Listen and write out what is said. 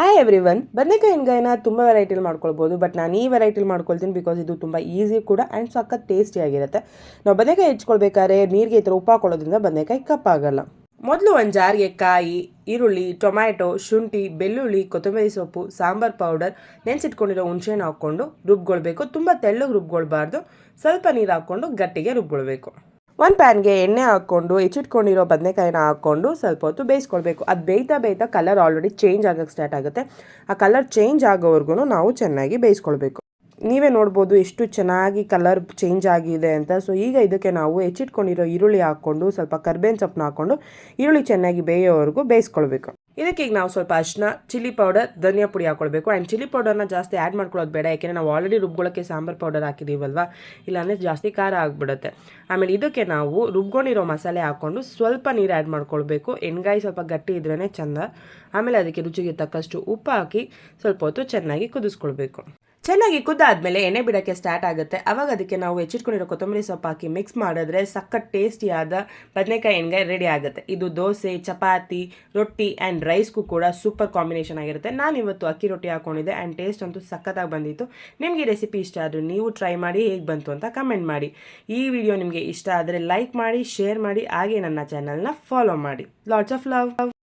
Hi every one ಬದನೆಕಾಯಿ ಹಿಂಗಾಯಿನ ತುಂಬ ವೆರೈಟಿಲಿ ಮಾಡ್ಕೊಳ್ಬೋದು ಬಟ್ ನಾನು ಈ ವೆರೈಟಿಲಿ ಮಾಡ್ಕೊಳ್ತೀನಿ ಬಿಕಾಸ್ ಇದು ತುಂಬ ಈಸಿ ಕೂಡ ಆ್ಯಂಡ್ ಸಖತ್ ಟೇಸ್ಟಿಯಾಗಿರುತ್ತೆ ನಾವು ಬದನೆಕಾಯಿ ಹೆಚ್ಕೊಳ್ಬೇಕಾದ್ರೆ ನೀರಿಗೆ ಈ ಥರ ಉಪ್ಪಾಕೊಳ್ಳೋದ್ರಿಂದ ಬದನೆಕಾಯಿ ಕಪ್ಪಾಗಲ್ಲ ಮೊದಲು ಒಂದು ಜಾರಿಗೆ ಕಾಯಿ, ಈರುಳ್ಳಿ, ಟೊಮ್ಯಾಟೊ, ಶುಂಠಿ, ಬೆಳ್ಳುಳ್ಳಿ, ಕೊತ್ತಂಬರಿ ಸೊಪ್ಪು, ಸಾಂಬಾರ್ ಪೌಡರ್ ನೆನೆಸಿಟ್ಕೊಂಡಿರೋ ಹುಣಸೆಹಣ್ಣು ಹಾಕ್ಕೊಂಡು ರುಬ್ಕೊಳ್ಬೇಕು. ತುಂಬ ತೆಳ್ಳಗೆ ರುಬ್ಕೊಳ್ಬಾರ್ದು. ಸ್ವಲ್ಪ ನೀರು ಹಾಕ್ಕೊಂಡು ಗಟ್ಟಿಗೆ ರುಬ್ಕೊಳ್ಬೇಕು. ಒಂದು ಪ್ಯಾನ್ಗೆ ಎಣ್ಣೆ ಹಾಕ್ಕೊಂಡು, ಹೆಚ್ಚಿಟ್ಕೊಂಡಿರೋ ಬದನೆಕಾಯಿನ ಹಾಕ್ಕೊಂಡು ಸ್ವಲ್ಪ ಹೊತ್ತು ಬೇಯಿಸ್ಕೊಳ್ಬೇಕು. ಅದು ಬೇಯ್ತಾ ಬೇಯ್ತಾ ಕಲರ್ ಆಲ್ರೆಡಿ ಚೇಂಜ್ ಆಗೋಕ್ಕೆ ಸ್ಟಾರ್ಟ್ ಆಗುತ್ತೆ. ಆ ಕಲರ್ ಚೇಂಜ್ ಆಗೋವರೆಗೂ ನಾವು ಚೆನ್ನಾಗಿ ಬೇಯಿಸ್ಕೊಳ್ಬೇಕು. ನೀವೇ ನೋಡ್ಬೋದು ಎಷ್ಟು ಚೆನ್ನಾಗಿ ಕಲರ್ ಚೇಂಜ್ ಆಗಿದೆ ಅಂತ. ಸೊ ಈಗ ಇದಕ್ಕೆ ನಾವು ಹೆಚ್ಚಿಟ್ಕೊಂಡಿರೋ ಈರುಳ್ಳಿ ಹಾಕ್ಕೊಂಡು, ಸ್ವಲ್ಪ ಕರ್ಬೇವಿನ ಸೊಪ್ಪನ್ನ ಹಾಕ್ಕೊಂಡು ಈರುಳ್ಳಿ ಚೆನ್ನಾಗಿ ಬೇಯೋವರೆಗೂ ಬೇಯಿಸ್ಕೊಳ್ಬೇಕು. ಇದಕ್ಕೆ ಈಗ ನಾವು ಸ್ವಲ್ಪ ಅರಿಶಿನ ಚಿಲ್ಲಿ ಪೌಡರ್ ಧನಿಯಾ ಪುಡಿ ಹಾಕೊಳ್ಬೇಕು. ಆ್ಯಂಡ್ ಚಿಲ್ಲಿ ಪೌಡರ್ನ ಜಾಸ್ತಿ ಆ್ಯಡ್ ಮಾಡ್ಕೊಳ್ಳೋದು ಬೇಡ. ಯಾಕೆಂದರೆ ನಾವು ಆಲ್ರೆಡಿ ರುಬ್ಕೊಳ್ಳೋಕ್ಕೆ ಸಾಂಬಾರು ಪೌಡರ್ ಹಾಕಿದ್ದೀವಲ್ವಾ ಇಲ್ಲಾಂದರೆ ಜಾಸ್ತಿ ಖಾರ ಆಗಿಬಿಡುತ್ತೆ. ಆಮೇಲೆ ಇದಕ್ಕೆ ನಾವು ರುಬ್ಕೊಂಡಿರೋ ಮಸಾಲೆ ಹಾಕ್ಕೊಂಡು ಸ್ವಲ್ಪ ನೀರು ಆ್ಯಡ್ ಮಾಡ್ಕೊಳ್ಬೇಕು. ಎಣ್ಗಾಯಿ ಸ್ವಲ್ಪ ಗಟ್ಟಿ ಇದ್ರೇ ಚೆಂದ. ಆಮೇಲೆ ಅದಕ್ಕೆ ರುಚಿಗೆ ತಕ್ಕಷ್ಟು ಉಪ್ಪು ಹಾಕಿ ಸ್ವಲ್ಪ ಹೊತ್ತು ಚೆನ್ನಾಗಿ ಕುದಿಸ್ಕೊಳ್ಬೇಕು. ಚೆನ್ನಾಗಿ ಕುದ್ದಾದ್ಮೇಲೆ ಎಣ್ಣೆ ಬಿಡೋಕ್ಕೆ ಸ್ಟಾರ್ಟ್ ಆಗುತ್ತೆ. ಅವಾಗ ಅದಕ್ಕೆ ನಾವು ಹೆಚ್ಚಿಟ್ಕೊಂಡಿರೋ ಕೊತ್ತಂಬರಿ ಸೊಪ್ಪು ಹಾಕಿ ಮಿಕ್ಸ್ ಮಾಡಿದ್ರೆ ಸಖತ್ ಟೇಸ್ಟಿಯಾದ ಬದನೆಕಾಯಿ ಎಣ್ಗಾಯಿ ರೆಡಿ ಆಗುತ್ತೆ. ಇದು ದೋಸೆ, ಚಪಾತಿ, ರೊಟ್ಟಿ ಆ್ಯಂಡ್ ರೈಸ್ಗೂ ಕೂಡ ಸೂಪರ್ ಕಾಂಬಿನೇಷನ್ ಆಗಿರುತ್ತೆ. ನಾನು ಇವತ್ತು ಅಕ್ಕಿ ರೊಟ್ಟಿ ಹಾಕ್ಕೊಂಡಿದ್ದೆ ಆ್ಯಂಡ್ ಟೇಸ್ಟ್ ಅಂತೂ ಸಖತ್ತಾಗಿ ಬಂದಿತ್ತು. ನಿಮಗೆ ರೆಸಿಪಿ ಇಷ್ಟ ಆದರೆ ನೀವು ಟ್ರೈ ಮಾಡಿ ಹೇಗೆ ಬಂತು ಅಂತ ಕಮೆಂಟ್ ಮಾಡಿ. ಈ ವಿಡಿಯೋ ನಿಮಗೆ ಇಷ್ಟ ಆದರೆ ಲೈಕ್ ಮಾಡಿ ಶೇರ್ ಮಾಡಿ, ಹಾಗೆ ನನ್ನ ಚಾನಲ್ನ ಫಾಲೋ ಮಾಡಿ. Lots of love